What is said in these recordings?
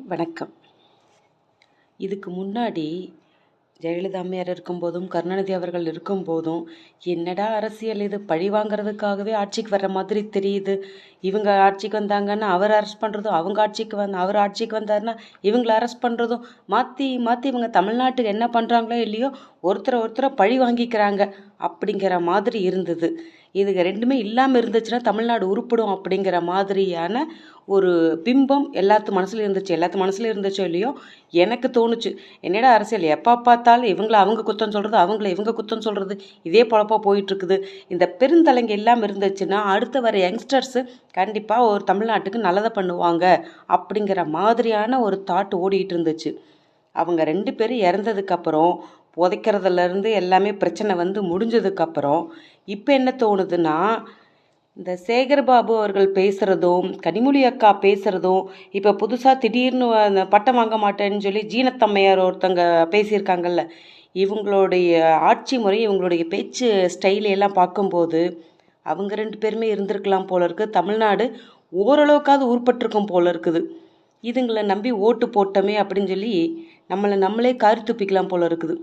வணக்கம். இதுக்கு முன்னாடி ஜெயலலிதா அம்மையார் இருக்கும்போதும் கருணாநிதி அவர்கள் இருக்கும்போதும் என்னடா அரசியல் இது? பழி வாங்குறதுக்காகவே ஆட்சிக்கு வர்ற மாதிரி தெரியுது. இவங்க ஆட்சிக்கு வந்தாங்கன்னா அவர் அரெஸ்ட் பண்ணுறதும் அவங்க ஆட்சிக்கு வந்து அவர் ஆட்சிக்கு வந்தாருன்னா இவங்களை அரெஸ்ட் பண்ணுறதும் மாற்றி மாற்றி இவங்க தமிழ்நாட்டுக்கு என்ன பண்ணுறாங்களோ இல்லையோ ஒருத்தரை ஒருத்தரை பழி வாங்கிக்கிறாங்க. அப்படிங்கிற மாதிரி இருந்தது. இதுங்க ரெண்டுமே இல்லாமல் இருந்துச்சுன்னா தமிழ்நாடு உருப்படும் அப்படிங்கிற மாதிரியான ஒரு பிம்பம் எல்லாத்து மனசுல இருந்துச்சு. எல்லாத்து மனசுல இருந்துச்சோ இல்லையோ? எனக்கு தோணுச்சு. என்னடா அரசியல்? எப்போ பார்த்தாலும் இவங்கள அவங்க குத்தம் சொல்கிறது அவங்கள இவங்க குத்தம் சொல்கிறது இதே பொழப்பாக போயிட்டுருக்குது. இந்த பெருந்தலைங்க இல்லாமல் இருந்துச்சுன்னா அடுத்து வர யங்ஸ்டர்ஸு கண்டிப்பாக ஒரு தமிழ்நாட்டுக்கு நல்லதை பண்ணுவாங்க அப்படிங்கிற மாதிரியான ஒரு தாட் ஓடிட்டு இருந்துச்சு. அவங்க ரெண்டு பேரும் இறந்ததுக்கப்புறம் புதைக்கிறதுலேருந்து எல்லாமே பிரச்சனை வந்து முடிஞ்சதுக்கப்புறம் இப்போ என்ன தோணுதுன்னா இந்த சேகர் பாபு அவர்கள் பேசுகிறதும் கனிமொழி அக்கா பேசுகிறதும் இப்போ புதுசாக திடீர்னு அந்த பட்டம் வாங்க மாட்டேன்னு சொல்லி ஜீனத்தம்மையார் ஒருத்தங்க பேசியிருக்காங்கல்ல இவங்களுடைய ஆட்சி முறை இவங்களுடைய பேச்சு ஸ்டைலையெல்லாம் பார்க்கும்போது அவங்க ரெண்டு பேருமே இருந்திருக்கலாம் போல இருக்குது தமிழ்நாடு ஓரளவுக்காவது உருப்பட்டிருக்கும் போல இருக்குது. இதுங்களை நம்பி ஓட்டு போட்டோமே அப்படின்னு சொல்லி நம்மளை நம்மளே கருத்துப்பிக்கலாம் துப்பிக்கலாம் போல இருக்குது.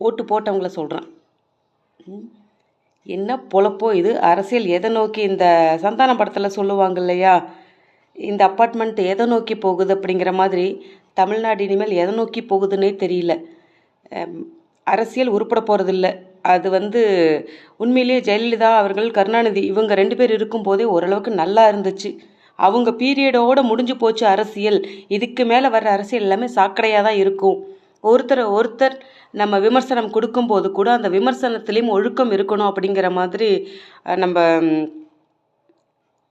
ஓட்டு போட்டவங்கள சொல்கிறேன் என்ன பொழப்போ இது? அரசியல் எதை நோக்கி இந்த சந்தான படத்தில் சொல்லுவாங்க இல்லையா? இந்த அப்பார்ட்மெண்ட் எதை நோக்கி போகுது அப்படிங்கிற மாதிரி தமிழ்நாடு இனிமேல் எதை நோக்கி போகுதுன்னே தெரியல. அரசியல் உருப்பட போகிறதில்ல அது வந்து உண்மையிலேயே ஜெயலலிதா அவர்கள் கருணாநிதி இவங்க ரெண்டு பேர் இருக்கும்போதே ஓரளவுக்கு நல்லா இருந்துச்சு. அவங்க பீரியடோடு முடிஞ்சு போச்சு அரசியல். இதுக்கு மேலே வர்ற அரசியல் எல்லாமே சாக்கடையாக தான் இருக்கும். ஒருத்தரை ஒருத்தர் நம்ம விமர்சனம் கொடுக்கும்போது கூட அந்த விமர்சனத்துலேயும் ஒழுக்கம் இருக்கணும் அப்படிங்கிற மாதிரி நம்ம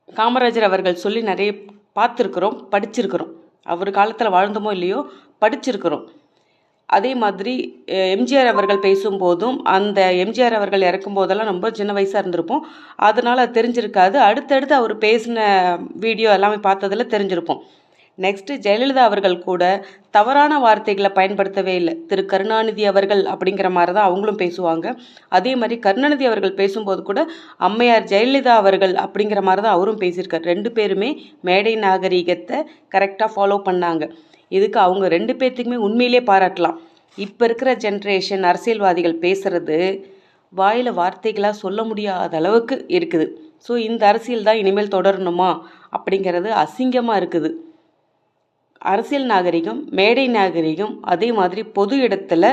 காமராஜர் அவர்கள் சொல்லி நிறைய பார்த்துருக்குறோம் படிச்சிருக்கிறோம். அவர் காலத்தில் வாழ்ந்தோமோ இல்லையோ படிச்சிருக்கிறோம். அதே மாதிரி எம்ஜிஆர் அவர்கள் பேசும்போதும் அந்த எம்ஜிஆர் அவர்கள் இறக்கும் போதெல்லாம் ரொம்ப சின்ன வயசாக இருந்திருப்போம். அதனால் அது தெரிஞ்சிருக்காது. அடுத்தடுத்து அவர் பேசின வீடியோ எல்லாமே பார்த்ததில் தெரிஞ்சிருப்போம். நெக்ஸ்ட்டு ஜெயலலிதா அவர்கள் கூட தவறான வார்த்தைகளை பயன்படுத்தவே இல்லை. திரு கருணாநிதி அவர்கள் அப்படிங்கிற மாதிரி தான் அவங்களும் பேசுவாங்க. அதே மாதிரி கருணாநிதி அவர்கள் பேசும்போது கூட அம்மையார் ஜெயலலிதா அவர்கள் அப்படிங்கிற மாதிரி தான் அவரும் பேசியிருக்கார். ரெண்டு பேருமே மேடை நாகரீகத்தை கரெக்டாக ஃபாலோ பண்ணாங்க. இதுக்கு அவங்க ரெண்டு பேர்த்துக்குமே உண்மையிலே பாராட்டலாம். இப்போ இருக்கிற ஜென்ரேஷன் அரசியல்வாதிகள் பேசுறது வாயில் வார்த்தைகளாக சொல்ல முடியாத அளவுக்கு இருக்குது. ஸோ இந்த அரசியல் தான் இனிமேல் தொடரணுமா அப்படிங்கிறது அசிங்கமாக இருக்குது. அரசியல் நாகரிகம் மேடை நாகரிகம் அதே மாதிரி பொது இடத்துல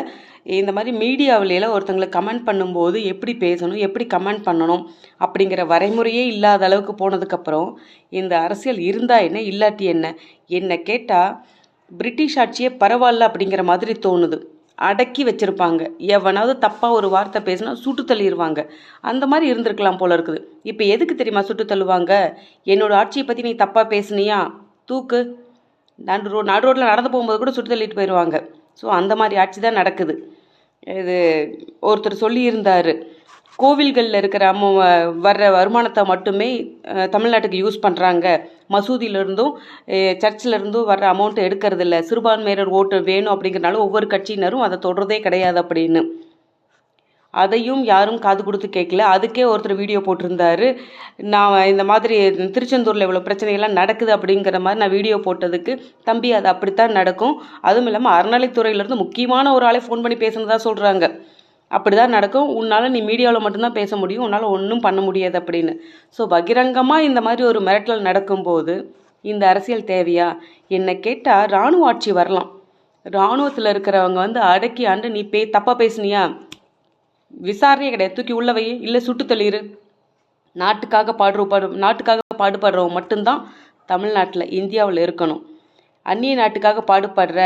இந்த மாதிரி மீடியாவில ஒருத்தங்களை கமெண்ட் பண்ணும்போது எப்படி பேசணும் எப்படி கமெண்ட் பண்ணணும் அப்படிங்கிற வரைமுறையே இல்லாத அளவுக்கு போனதுக்கப்புறம் இந்த அரசியல் இருந்தால் என்ன இல்லாட்டி என்ன? என்னை கேட்டால் பிரிட்டிஷ் ஆட்சியே பரவாயில்ல அப்படிங்கிற மாதிரி தோணுது. அடக்கி வச்சுருப்பாங்க. எவனாவது தப்பாக ஒரு வார்த்தை பேசினா சுட்டு தள்ளிடுவாங்க அந்த மாதிரி இருந்திருக்கலாம் போல இருக்குது. இப்போ எதுக்கு தெரியுமா சுட்டு தள்ளுவாங்க? என்னோட ஆட்சியை பற்றி நீ தப்பாக பேசுனியா? தூக்கு. நடு ரோ நடு ரோட்டில் நடந்து போகும்போது கூட சுட்டு தள்ளிட்டு போயிடுவாங்க ஸோ அந்த மாதிரி ஆட்சி தான் நடக்குது. இது ஒருத்தர் சொல்லியிருந்தார் கோவில்களில் இருக்கிற அம்ம வர்ற வருமானத்தை மட்டுமே தமிழ்நாட்டுக்கு யூஸ் பண்ணுறாங்க மசூதியிலேருந்தும் சர்ச்சிலிருந்தும் வர்ற அமௌண்ட்டை எடுக்கிறது இல்லை சிறுபான்மையினர் ஓட்டு வேணும் அப்படிங்கிறனால ஒவ்வொரு கட்சியினரும் அதை தொடர்றதே கிடையாது அப்படின்னு. அதையும் யாரும் காது கொடுத்து கேட்கல. அதுக்கே ஒருத்தர் வீடியோ போட்டிருந்தாரு. நான் இந்த மாதிரி திருச்செந்தூரில் இவ்வளோ பிரச்சனைகள்லாம் நடக்குது அப்படிங்கிற மாதிரி நான் வீடியோ போட்டதுக்கு தம்பி அது அப்படித்தான் நடக்கும். அதுவும் இல்லாமல் அறநிலைத்துறையிலேருந்து முக்கியமான ஒரு ஆளை ஃபோன் பண்ணி பேசுனதா சொல்கிறாங்க அப்படி தான் நடக்கும். உன்னால் நீ மீடியாவில் மட்டும்தான் பேச முடியும். உன்னால் ஒன்றும் பண்ண முடியாது அப்படின்னு. ஸோ பகிரங்கமாக இந்த மாதிரி ஒரு மிரட்டல் நடக்கும்போது இந்த அரசியல் தேவையா? என்னை கேட்டால் இராணுவ ஆட்சி வரலாம். இராணுவத்தில் இருக்கிறவங்க வந்து அடக்கி ஆண்டு நீ பே தப்பாக பேசுனியா? விசாரணையே கிடையாது. தூக்கி உள்ளவை இல்லை சுட்டு தள்ளிடு நாட்டுக்காக பாடுற பாடு நாட்டுக்காக பாடுபடுறவங்க மட்டும்தான் தமிழ்நாட்டில் இந்தியாவில் இருக்கணும். அந்நிய நாட்டுக்காக பாடுபடுற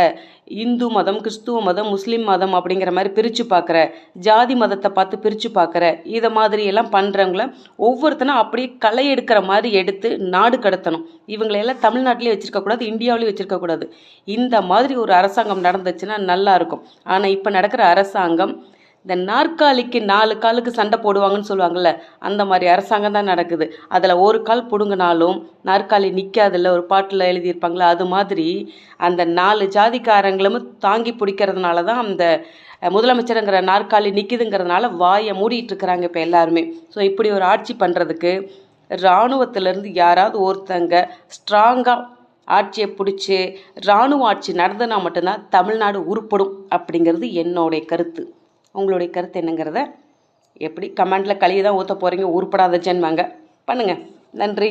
இந்து மதம் கிறிஸ்துவ மதம் முஸ்லீம் மதம் அப்படிங்கிற மாதிரி பிரித்து பார்க்குற ஜாதி மதத்தை பார்த்து பிரித்து பார்க்குற இதை மாதிரி எல்லாம் பண்ணுறவங்கள ஒவ்வொருத்தனும் அப்படியே களை எடுக்கிற மாதிரி எடுத்து நாடு கடத்தணும். இவங்களையெல்லாம் தமிழ்நாட்டிலே வச்சுருக்கக்கூடாது இந்தியாவிலேயும் வச்சிருக்கக்கூடாது இந்த மாதிரி ஒரு அரசாங்கம் நடந்துச்சுன்னா நல்லா இருக்கும். ஆனால் இப்போ நடக்கிற அரசாங்கம் இந்த நாற்காலிக்கு நாலு காலுக்கு சண்டை போடுவாங்கன்னு சொல்லுவாங்கள்ல அந்த மாதிரி அரசாங்கம் தான் நடக்குது. அதில் ஒரு கால் பிடுங்கினாலும் நாற்காலி நிற்காதுல்ல ஒரு பாட்டில் எழுதியிருப்பாங்களே அது மாதிரி அந்த நாலு ஜாதிக்காரங்களும் தாங்கி பிடிக்கிறதுனால தான் அந்த முதலமைச்சருங்கிற நாற்காலி நிற்கிதுங்கிறதுனால வாயை மூடிட்டு இருக்கிறாங்க இப்போ எல்லாருமே. ஸோ இப்படி ஒரு ஆட்சி பண்ணுறதுக்கு இராணுவத்திலேருந்து யாராவது ஒருத்தங்க ஸ்ட்ராங்காக ஆட்சியை பிடிச்சி இராணுவ ஆட்சி நடந்ததுனா மட்டும்தான் தமிழ்நாடு உருப்படும் அப்படிங்கிறது என்னுடைய கருத்து. உங்களுடைய கருத்து என்னங்கிறத எப்படி கமெண்டில் கழுவி தான் ஊற்ற போகிறீங்க உருப்படாத பண்ணுங்கள் நன்றி.